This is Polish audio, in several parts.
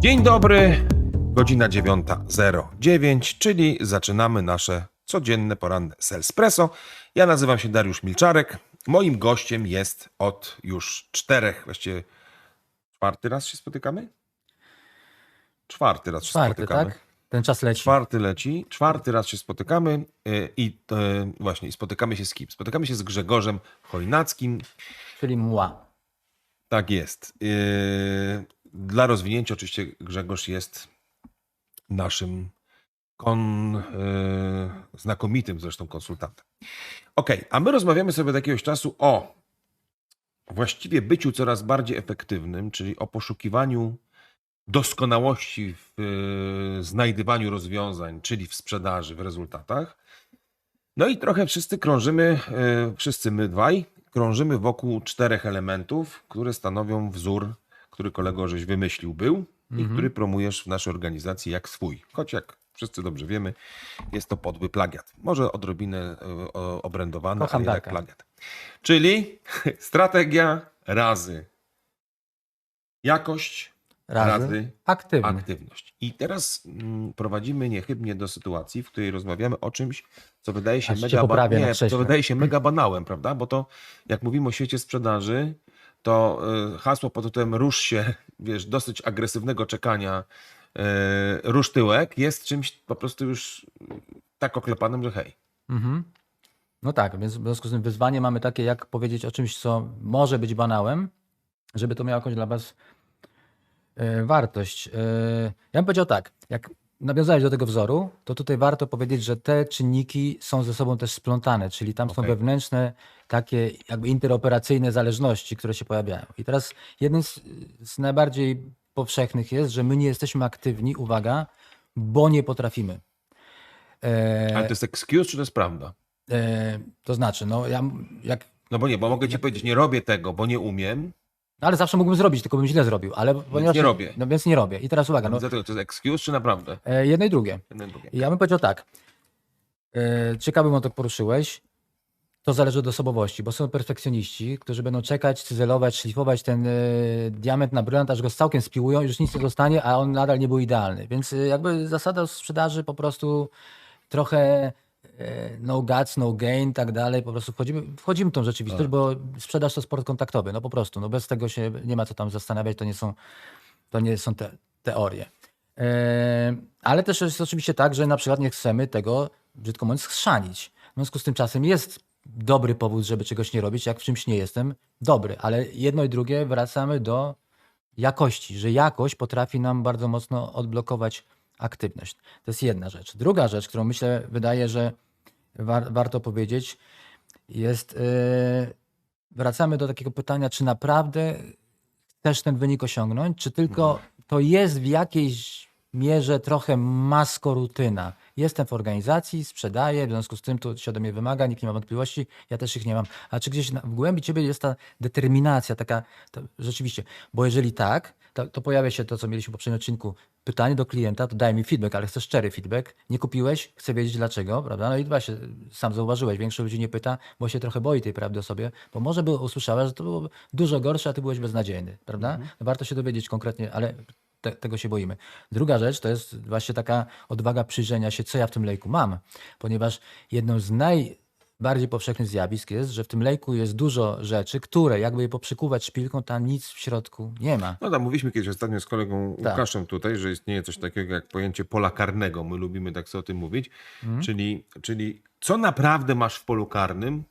Dzień dobry, godzina 9.09, czyli zaczynamy nasze codzienne poranne Selspresso. Ja nazywam się Dariusz Milczarek. Moim gościem jest od już czterech, właściwie czwarty raz się spotykamy? Czwarty raz się Czwarty, spotykamy. tak? Ten czas leci. Czwarty leci, czwarty raz się spotykamy y, i y, właśnie i spotykamy się z kim? Spotykamy się z Grzegorzem Chojnackim. Czyli mła. Tak jest. Yy, Dla rozwinięcia oczywiście Grzegorz jest naszym kon, yy, znakomitym zresztą konsultantem. Ok, a my rozmawiamy sobie od jakiegoś czasu o właściwie byciu coraz bardziej efektywnym, czyli o poszukiwaniu doskonałości w yy, znajdywaniu rozwiązań, czyli w sprzedaży, w rezultatach. No i trochę wszyscy krążymy, yy, wszyscy my dwaj, krążymy wokół czterech elementów, które stanowią wzór, który kolego żeś wymyślił był i który promujesz w naszej organizacji jak swój. Choć jak wszyscy dobrze wiemy, jest to podły plagiat. Może odrobinę e, obrędowany, ale jednak plagiat. Czyli strategia razy jakość Razy. razy Aktywny. aktywność. I teraz mm, prowadzimy niechybnie do sytuacji, w której rozmawiamy o czymś, co wydaje się Aż mega, ba- nie, co wydaje się mega banałem, prawda? Bo to jak mówimy o świecie sprzedaży, to y, hasło pod tytułem rusz się, wiesz, dosyć agresywnego czekania, y, rusz tyłek jest czymś po prostu już tak oklepanym, że hej. Mhm. No tak, więc w związku z tym wyzwanie mamy takie, jak powiedzieć o czymś, co może być banałem, żeby to miało jakąś dla Was e, wartość. E, ja bym powiedział tak, jak nawiązałeś do tego wzoru, to tutaj warto powiedzieć, że te czynniki są ze sobą też splątane, czyli tam są Okej. wewnętrzne takie jakby interoperacyjne zależności, które się pojawiają. I teraz jeden z, z najbardziej powszechnych jest, że my nie jesteśmy aktywni, uwaga, bo nie potrafimy. E, Ale to jest excuse, czy to jest prawda? E, to znaczy, no ja jak. No bo nie, bo mogę ci powiedzieć, nie robię tego, bo nie umiem, No ale zawsze mógłbym zrobić, tylko bym źle zrobił. Ale ponieważ, nie robię. No więc nie robię. I teraz uwaga, no, Dlatego to jest excuse, czy naprawdę? e, jedno i drugie. Jedno i drugie. I Ja bym powiedział tak. E, ciekawy wątek poruszyłeś. To zależy od osobowości, bo są perfekcjoniści, którzy będą czekać, cyzelować, szlifować ten e, diament na brylant, aż go całkiem spiłują i już nic nie zostanie, a on nadal nie był idealny. Więc e, jakby zasada sprzedaży po prostu trochę no guts, no gain, tak dalej. Po prostu wchodzimy, wchodzimy w tą rzeczywistość, bo sprzedaż to sport kontaktowy. No po prostu, no bez tego się nie ma co tam zastanawiać, to nie są, to nie są te teorie. E, ale też jest oczywiście tak, że na przykład nie chcemy tego, brzydko mówiąc, schrzanić. W związku z tym czasem jest dobry powód, żeby czegoś nie robić, jak w czymś nie jestem dobry, ale jedno i drugie wracamy do jakości, że jakość potrafi nam bardzo mocno odblokować aktywność. To jest jedna rzecz. Druga rzecz, którą myślę, wydaje, że war, warto powiedzieć, jest, yy, wracamy do takiego pytania, czy naprawdę chcesz ten wynik osiągnąć, czy tylko to jest w jakiejś mierze trochę maskorutyna. Jestem w organizacji, sprzedaję, w związku z tym to się ode mnie wymaga, nikt nie ma wątpliwości, ja też ich nie mam. A czy gdzieś w głębi ciebie jest ta determinacja, taka rzeczywiście, bo jeżeli tak, to, to pojawia się to, co mieliśmy w poprzednim odcinku, pytanie do klienta, to daj mi feedback, ale chcę szczery feedback, nie kupiłeś, chcę wiedzieć dlaczego, prawda? No i właśnie, sam zauważyłeś, większość ludzi nie pyta, bo się trochę boi tej prawdy o sobie, bo może by usłyszała, że to było dużo gorsze, a ty byłeś beznadziejny, prawda? No warto się dowiedzieć konkretnie, ale te, tego się boimy. Druga rzecz to jest właśnie taka odwaga przyjrzenia się, co ja w tym lejku mam, ponieważ jedną z najbardziej powszechnych zjawisk jest, że w tym lejku jest dużo rzeczy, które jakby je poprzykuwać szpilką, tam nic w środku nie ma. No tam mówiliśmy kiedyś ostatnio z kolegą Tak. Łukaszem tutaj, że istnieje coś takiego jak pojęcie pola karnego. My lubimy tak sobie o tym mówić. Mhm. Czyli, czyli co naprawdę masz w polu karnym,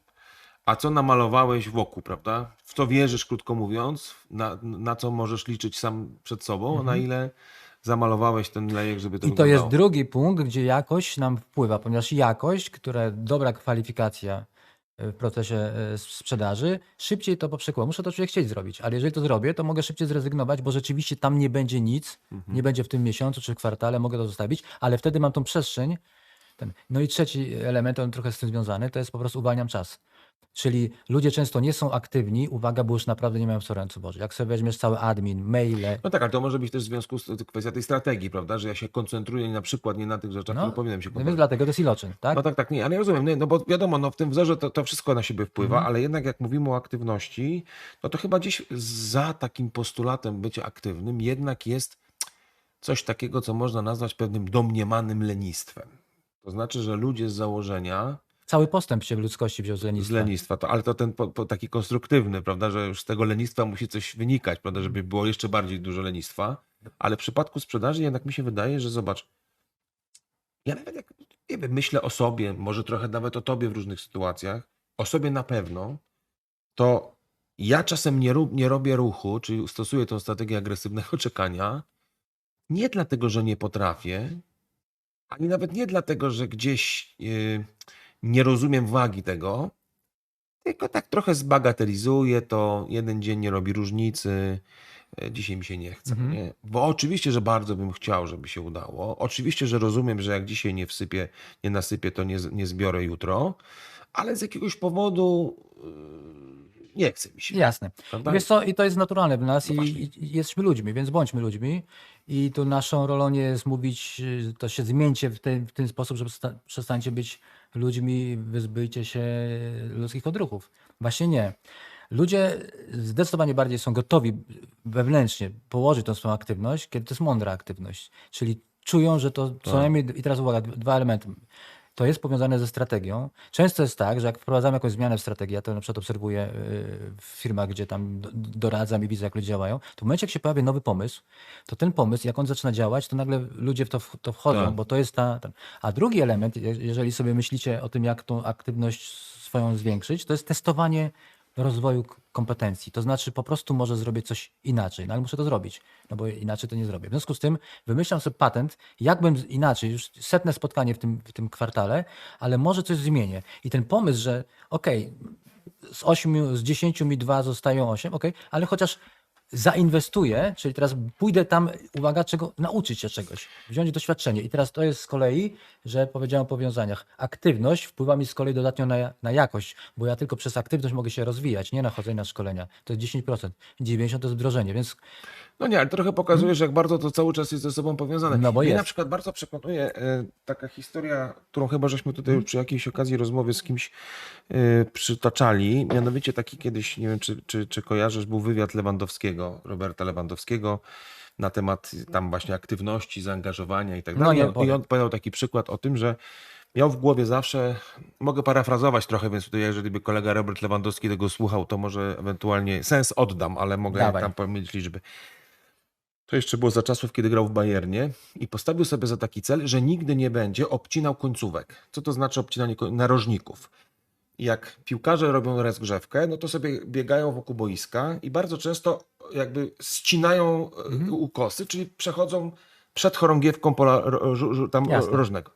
a co namalowałeś wokół, prawda? W co wierzysz, krótko mówiąc, na, na co możesz liczyć sam przed sobą, na ile zamalowałeś ten lejek, żeby to Mhm. I to jest drugi punkt, gdzie jakość nam wpływa, ponieważ jakość, która dobra kwalifikacja w procesie e, sprzedaży, szybciej to poprzekła. Muszę to człowiek chcieć zrobić, ale jeżeli to zrobię, to mogę szybciej zrezygnować, bo rzeczywiście tam nie będzie nic, nie będzie w tym miesiącu czy kwartale, mogę to zostawić, ale wtedy mam tą przestrzeń. No i trzeci element, on trochę z tym związany, to jest po prostu uwalniam czas. Czyli ludzie często nie są aktywni, uwaga, bo już naprawdę nie mają co ręce Boże. Jak sobie weźmiesz cały admin, maile, No tak, ale to może być też w związku z to kwestia tej strategii, prawda? Że ja się koncentruję na przykład nie na tych rzeczach, które powinienem się no więc koncentrować. dlatego to jest iloczyn, tak? No tak, tak, nie, ale ja rozumiem, nie, no bo wiadomo, no w tym wzorze to, to wszystko na siebie wpływa, Mhm. ale jednak jak mówimy o aktywności, no to chyba gdzieś za takim postulatem bycia aktywnym jednak jest coś takiego, co można nazwać pewnym domniemanym lenistwem. To znaczy, że ludzie z założenia Cały postęp się w ludzkości wziął z z lenistwa. lenistwa, to, ale to ten po, po taki konstruktywny, prawda, że już z tego lenistwa musi coś wynikać, prawda, żeby było jeszcze bardziej dużo lenistwa. Ale w przypadku sprzedaży jednak mi się wydaje, że zobacz, ja nawet jak nie wiem, myślę o sobie, może trochę nawet o tobie w różnych sytuacjach, o sobie na pewno, to ja czasem nie, nie robię ruchu, czyli stosuję tą strategię agresywnego czekania, nie dlatego, że nie potrafię, ani nawet nie dlatego, że gdzieś yy, nie rozumiem wagi tego, tylko tak trochę zbagatelizuję to, jeden dzień nie robi różnicy, e, dzisiaj mi się nie chce. Mhm. Nie? Bo oczywiście, że bardzo bym chciał, żeby się udało. Oczywiście, że rozumiem, że jak dzisiaj nie wsypię, nie nasypię, to nie, nie zbiorę jutro, ale z jakiegoś powodu nie chce mi się. Jasne. Prawda? Wiesz co, i to jest naturalne w nas No i, jesteśmy ludźmi, więc bądźmy ludźmi. I tu naszą rolą nie jest mówić, y, to się zmieńcie w ten, w ten sposób, że przesta- przestańcie być ludźmi, wyzbyjcie się ludzkich odruchów. Właśnie nie. Ludzie zdecydowanie bardziej są gotowi wewnętrznie położyć tą swoją aktywność, kiedy to jest mądra aktywność. Czyli czują, że to co Tak. najmniej, i teraz uwaga, dwa elementy. To jest powiązane ze strategią. Często jest tak, że jak wprowadzamy jakąś zmianę w strategii, ja to na przykład obserwuję y, w firmach, gdzie tam do- doradzam i widzę, jak ludzie działają, to w momencie, jak się pojawia nowy pomysł, to ten pomysł, jak on zaczyna działać, to nagle ludzie w to, w- to wchodzą, Tak. bo to jest ta. A drugi element, je- jeżeli sobie myślicie o tym, jak tą aktywność swoją zwiększyć, to jest testowanie rozwoju kompetencji. To znaczy po prostu może zrobię coś inaczej, no ale muszę to zrobić, no bo inaczej to nie zrobię. W związku z tym wymyślam sobie patent, jakbym inaczej, już setne spotkanie w tym, w tym kwartale, ale może coś zmienię. I ten pomysł, że okej, z 8, z 10 mi 2 zostają 8, okej, ale chociaż zainwestuję, czyli teraz pójdę tam, uwaga, czego, nauczyć się czegoś, wziąć doświadczenie. I teraz to jest z kolei, że powiedziałem o powiązaniach. Aktywność wpływa mi z kolei dodatnio na, na jakość, bo ja tylko przez aktywność mogę się rozwijać, nie na chodzenie na szkolenia. To jest 10%, 90% to jest wdrożenie, więc No nie, ale trochę pokazujesz, jak bardzo to cały czas jest ze sobą powiązane. No bo Mnie jest. na przykład bardzo przekonuje e, taka historia, którą chyba żeśmy tutaj przy jakiejś okazji rozmowy z kimś e, przytaczali. Mianowicie taki kiedyś, nie wiem czy, czy, czy kojarzysz, był wywiad Lewandowskiego, Roberta Lewandowskiego na temat tam właśnie aktywności, zaangażowania i tak No dalej. nie, I on- podał taki przykład o tym, że miał w głowie zawsze, mogę parafrazować trochę, więc tutaj jeżeli by kolega Robert Lewandowski tego słuchał, to może ewentualnie sens oddam, ale mogę Dawaj. tam pomylić liczby. To jeszcze było za czasów, kiedy grał w Bayernie i postawił sobie za taki cel, że nigdy nie będzie obcinał końcówek. Co to znaczy obcinanie narożników? Jak piłkarze robią rozgrzewkę, no to sobie biegają wokół boiska i bardzo często jakby ścinają e, ukosy, czyli przechodzą przed chorągiewką pola tam Jasne. rożnego.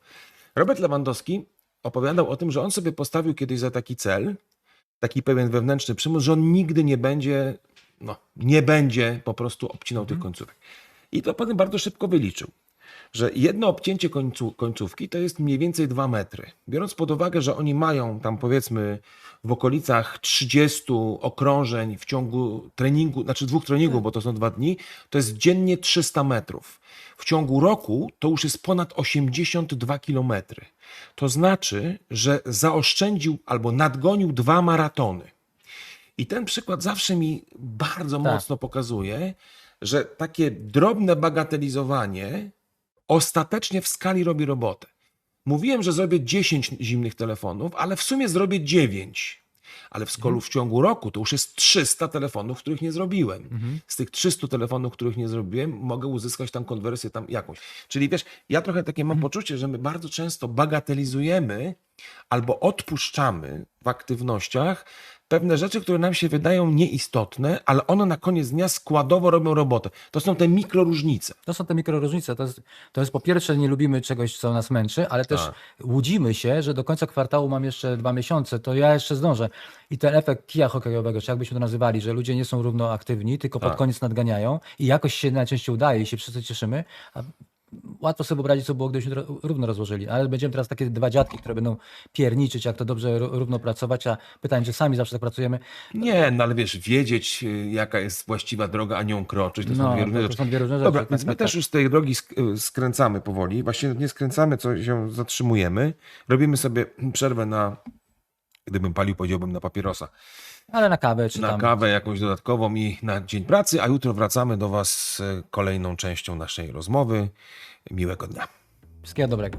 Robert Lewandowski opowiadał o tym, że on sobie postawił kiedyś za taki cel, taki pewien wewnętrzny przymus, że on nigdy nie będzie, no, nie będzie po prostu obcinał tych końcówek. I to potem bardzo szybko wyliczył, że jedno obcięcie końcu, końcówki to jest mniej więcej 2 metry. Biorąc pod uwagę, że oni mają tam powiedzmy w okolicach 30 okrążeń w ciągu treningu, znaczy dwóch treningów, bo to są dwa dni, to jest dziennie 300 metrów. W ciągu roku to już jest ponad 82 kilometry. To znaczy, że zaoszczędził albo nadgonił dwa maratony. I ten przykład zawsze mi bardzo Tak. mocno pokazuje, że takie drobne bagatelizowanie ostatecznie w skali robi robotę. Mówiłem, że zrobię 10 zimnych telefonów, ale w sumie zrobię 9. Ale w skolu w ciągu roku to już jest 300 telefonów, których nie zrobiłem. Z tych 300 telefonów, których nie zrobiłem, mogę uzyskać tam konwersję tam jakąś. Czyli wiesz, ja trochę takie mam poczucie, że my bardzo często bagatelizujemy albo odpuszczamy w aktywnościach pewne rzeczy, które nam się wydają nieistotne, ale one na koniec dnia składowo robią robotę. To są te mikroróżnice. To są te mikroróżnice. To jest, to jest po pierwsze, nie lubimy czegoś, co nas męczy, ale też Tak. łudzimy się, że do końca kwartału mam jeszcze dwa miesiące, to ja jeszcze zdążę. I ten efekt kija hokejowego, czy jakbyśmy to nazywali, że ludzie nie są równo aktywni, tylko pod Tak. koniec nadganiają i jakoś się najczęściej udaje i się wszyscy cieszymy. A łatwo sobie wyobrazić, co było, gdybyśmy ro- równo rozłożyli. Ale będziemy teraz takie dwa dziadki, które będą pierniczyć, jak to dobrze ró- równo pracować, a pytanie, czy sami zawsze tak pracujemy. Nie, no ale wiesz, wiedzieć y, jaka jest właściwa droga, a nią kroczyć, to są No, dwie różne to rzeczy. są dwie różne rzeczy. Dobra, tak, więc my tak, też tak. już z tej drogi y, skręcamy powoli. Właściwie nie skręcamy, co się zatrzymujemy. Robimy sobie przerwę na, gdybym palił, powiedziałbym na papierosa. Ale na kawę czy na tam. kawę jakąś dodatkową i na dzień pracy, a jutro wracamy do Was z kolejną częścią naszej rozmowy. Miłego dnia. Wszystkiego dobrego.